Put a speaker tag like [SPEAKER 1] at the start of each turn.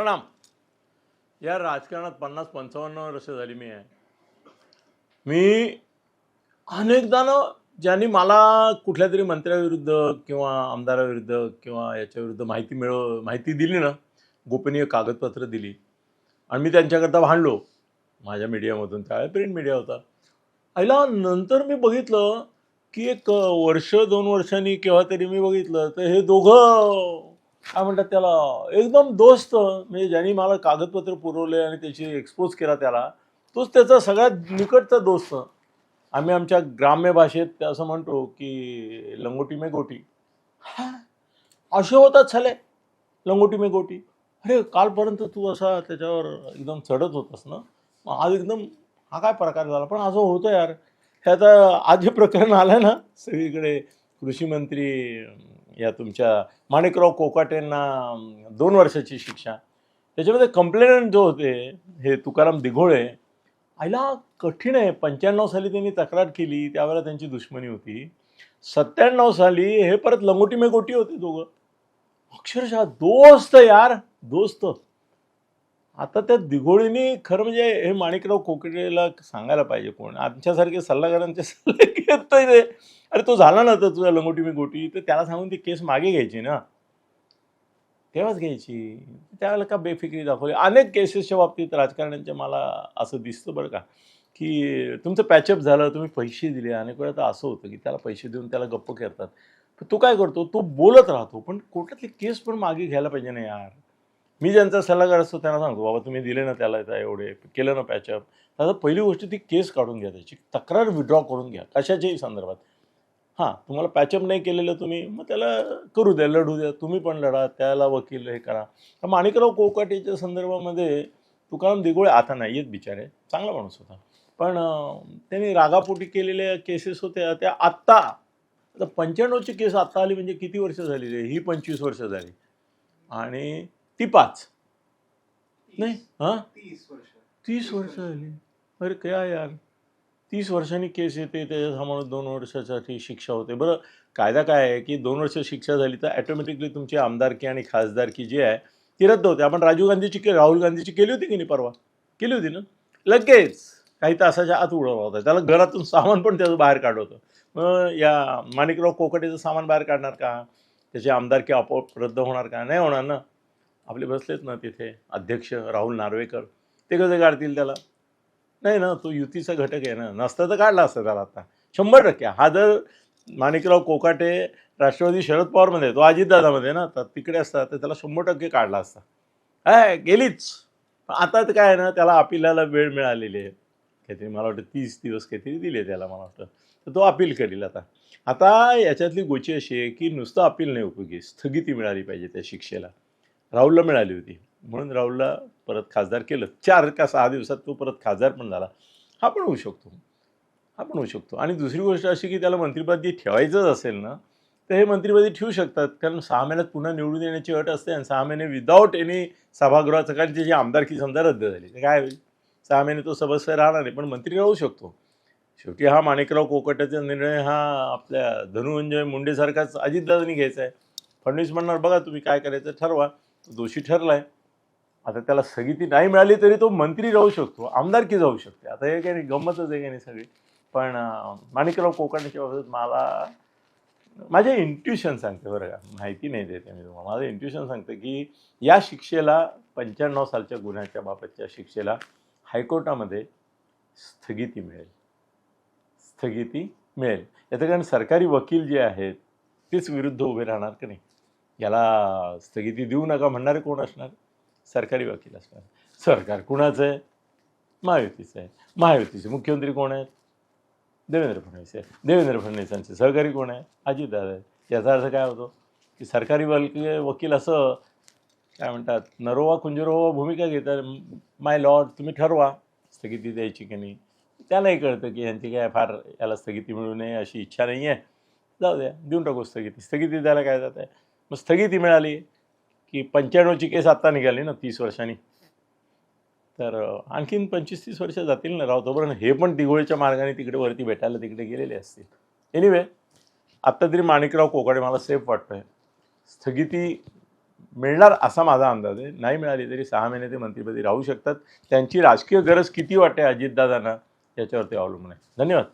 [SPEAKER 1] प्रणाम. या राजकारणात पन्नास पंचावन्न वर्ष झाली मी आहे. मी अनेकदा ना ज्यांनी मला कुठल्या तरी मंत्र्याविरुद्ध किंवा आमदाराविरुद्ध किंवा याच्याविरुद्ध माहिती मिळव माहिती दिली ना गोपनीय कागदपत्र दिली. आणि मी त्यांच्याकरता भांडलो. माझ्या मीडियामधून त्यावेळेस प्रिंट मीडिया होता. आईला नंतर मी बघितलं की एक वर्ष दोन वर्षांनी केव्हा तरी मी बघितलं तर हे दोघं काय म्हणतात त्याला एकदम दोस्त म्हणजे ज्यांनी मला कागदपत्र पुरवले आणि त्याची एक्सपोज केला त्याला तोच त्याचा सगळ्यात निकटचा दोस्त. आम्ही आमच्या ग्राम्य भाषेत ते असं म्हणतो की लंगोटी मे गोटी. हा, असे होतात झाले लंगोटी मे गोटी. अरे कालपर्यंत तू असा त्याच्यावर एकदम चढत होतास ना? मग आज एकदम हा काय प्रकार झाला? पण असं होतं यार. हे आता आज जे प्रकरण आलं ना सगळीकडे कृषी मंत्री या तुमच्या माणिकराव कोकाटेंना दोन वर्षाची शिक्षा. त्याच्यामध्ये कंप्लेनंट जो होते हे तुकाराम दिघोळे आईला कठीण आहे. पंच्याण्णव साली त्यांनी तक्रार केली त्यावेळेला त्यांची दुश्मनी होती. सत्त्याण्णव साली हे परत लंगोटी मेगोटी होते दोघं. अक्षरशः दोस्त यार दोस्त. आता त्या दिघोळीने खरं म्हणजे हे माणिकराव कोकडेला सांगायला पाहिजे कोण? आमच्यासारखे सल्लागारांचे सल्ले घेत ते. अरे तो झाला ना तर तुझा लंगोटी मी गोटी तर त्याला सांगून ती केस मागे घ्यायची ना. तेव्हाच घ्यायची. त्यावेळेला का बेफिक्री दाखवली? अनेक केसेसच्या बाबतीत राजकारण्यांच्या मला असं दिसतं बरं का की तुमचं पॅचअप झालं तुम्ही पैसे दिले. अनेक वेळा तर असं होतं की त्याला पैसे देऊन त्याला गप्प करतात पण तो काय करतो? तो बोलत राहतो. पण कोर्टातली केस पण मागे घ्यायला पाहिजे ना यार. मी ज्यांचा सल्लागार असतो त्यांना सांगतो बाबा तुम्ही दिले ना त्याला त्या एवढे केलं ना पॅचअप आता पहिली गोष्ट ती केस काढून घ्या त्याची तक्रार विड्रॉ करून घ्या कशाच्याही संदर्भात. हां तुम्हाला पॅचअप नाही केलेलं तुम्ही मग त्याला करू द्या लढू द्या तुम्ही पण लढा त्याला वकील हे करा. तर माणिकराव कोकाटेच्या संदर्भामध्ये तुकाराम दिगोळे आता नाही आहेत बिचारे चांगला माणूस होता. पण त्यांनी रागापोटी केलेल्या केसेस होत्या त्या आत्ता आता पंच्याण्णवची केस आत्ता आली म्हणजे किती वर्ष झालेली आहे ही पंचवीस वर्ष झाली. आणि ती पाच. नाही हां?
[SPEAKER 2] तीस वर्ष.
[SPEAKER 1] तीस वर्ष झाली अरे काय यार. तीस वर्षांनी केस येते त्याच्यासमोर दोन वर्षासाठी शिक्षा होते. बरं कायदा काय आहे की दोन वर्ष शिक्षा झाली तर ॲटोमॅटिकली तुमची आमदारकी आणि खासदारकी जी आहे ती रद्द होते. आपण राजीव गांधीची के राहुल गांधीची केली होती की नाही परवा? केली होती ना? लगेच. काही तासाच्या आत उडवला होता. त्याला घरातून सामान पण त्याचं बाहेर काढलं होतं. मग या माणिकराव कोकटेचं सामान बाहेर काढणार का? त्याची आमदारकी आपोआप रद्द होणार का? नाही होणार ना? आपले बसलेत ना तिथे अध्यक्ष राहुल नार्वेकर. ते कसे काढतील त्याला? नाही ना तो युतीचा घटक आहे ना. नसता तर काढला असतं त्याला आता. शंभर टक्के. हा जर माणिकराव कोकाटे राष्ट्रवादी शरद पवारमध्ये तो अजितदादामध्ये ना तर तिकडे असता तर त्याला शंभर टक्के काढला असता. काय गेलीच. आता तर काय आहे ना त्याला अपिलाला वेळ मिळालेली आहे. काहीतरी मला वाटतं तीस दिवस काहीतरी दिले त्याला मला वाटतं. तर तो अपील करील आता. आता याच्यातली गोची अशी आहे की नुसतं अपील नाही उपयोगी स्थगिती मिळाली पाहिजे त्या शिक्षेला. राहुलला मिळाली होती. म्हणून राहुलला परत खासदार केलं. चार का सहा दिवसात तो परत खासदार पण झाला. हा पण होऊ शकतो. हा पण होऊ शकतो. आणि दुसरी गोष्ट अशी की त्याला मंत्रिपद जे ठेवायचंच असेल ना तर हे मंत्रिपदी ठेवू शकतात. कारण सहा महिन्यात पुन्हा निवडून येण्याची अट असते आणि सहा महिने विदाऊट एनी सभागृहाचं कारण त्याची आमदारकी समजा रद्द झाली. तर काय होईल? सहा महिने तो सदस्य राहणार नाही. पण मंत्री राहू शकतो. शेवटी हा माणिकराव कोकटाचा निर्णय हा आपल्या धनुंजय मुंडेसारखाच अजितदादांनी घ्यायचा आहे. फडणवीस म्हणणार बघा तुम्ही काय करायचं ठरवा. दोषी ठरला आहे आता त्याला स्थगिती नाही मिळाली तरी तो मंत्री राहू शकतो आमदारकी जाऊ शकते. आता हे काही नाही गंमतच आहे काही नाही सगळी. पण माणिकराव कोकणच्या बाबतीत मला माझे इंट्युशन सांगते बरं का. माहिती नाही देते मी तुम्हाला. माझं इंट्युशन सांगतं की या शिक्षेला पंच्याण्णव सालच्या गुन्ह्याच्या बाबतच्या शिक्षेला हायकोर्टामध्ये स्थगिती मिळेल. स्थगिती मिळेल. याचं कारण सरकारी वकील जे आहेत तेच विरुद्ध उभे राहणार का नाही? याला स्थगिती देऊ नका म्हणणारे कोण असणार? सरकारी वकील असणार. सरकार कुणाचं आहे? महायुतीचं आहे. महायुतीचे मुख्यमंत्री कोण आहेत? देवेंद्र फडणवीस आहे देवेंद्र फडणवीसांचे सहकारी कोण आहे अजितदादा आहे याचा अर्थ काय होतो? की सरकारी वकील वकील असं काय म्हणतात नरोवा कुंजरोवा भूमिका घेतात. माय लॉर्ड तुम्ही ठरवा स्थगिती द्यायची की नाही. त्यालाही कळतं की यांची काय फार याला स्थगिती मिळू नये अशी इच्छा नाही आहे जाऊ द्या देऊन टाकू स्थगिती. स्थगिती द्यायला काय जात आहे? मग स्थगिती मिळाली की पंच्याण्णवची केस आत्ता निघाली ना तीस वर्षांनी. तर आणखीन पंचवीस तीस वर्ष जातील ना राव तोपर्यंत हे पण दिघोळीच्या मार्गाने तिकडे वरती भेटायला तिकडे गेलेले असतील. एनिवे आत्ता तरी माणिकराव कोकाडे मला सेफ वाटतंय. स्थगिती मिळणार असा माझा अंदाज आहे. नाही मिळाली तरी सहा महिने ते मंत्रिपदी राहू शकतात. त्यांची राजकीय गरज किती वाटते अजितदादांना याच्यावरती अवलंबून आहे. धन्यवाद.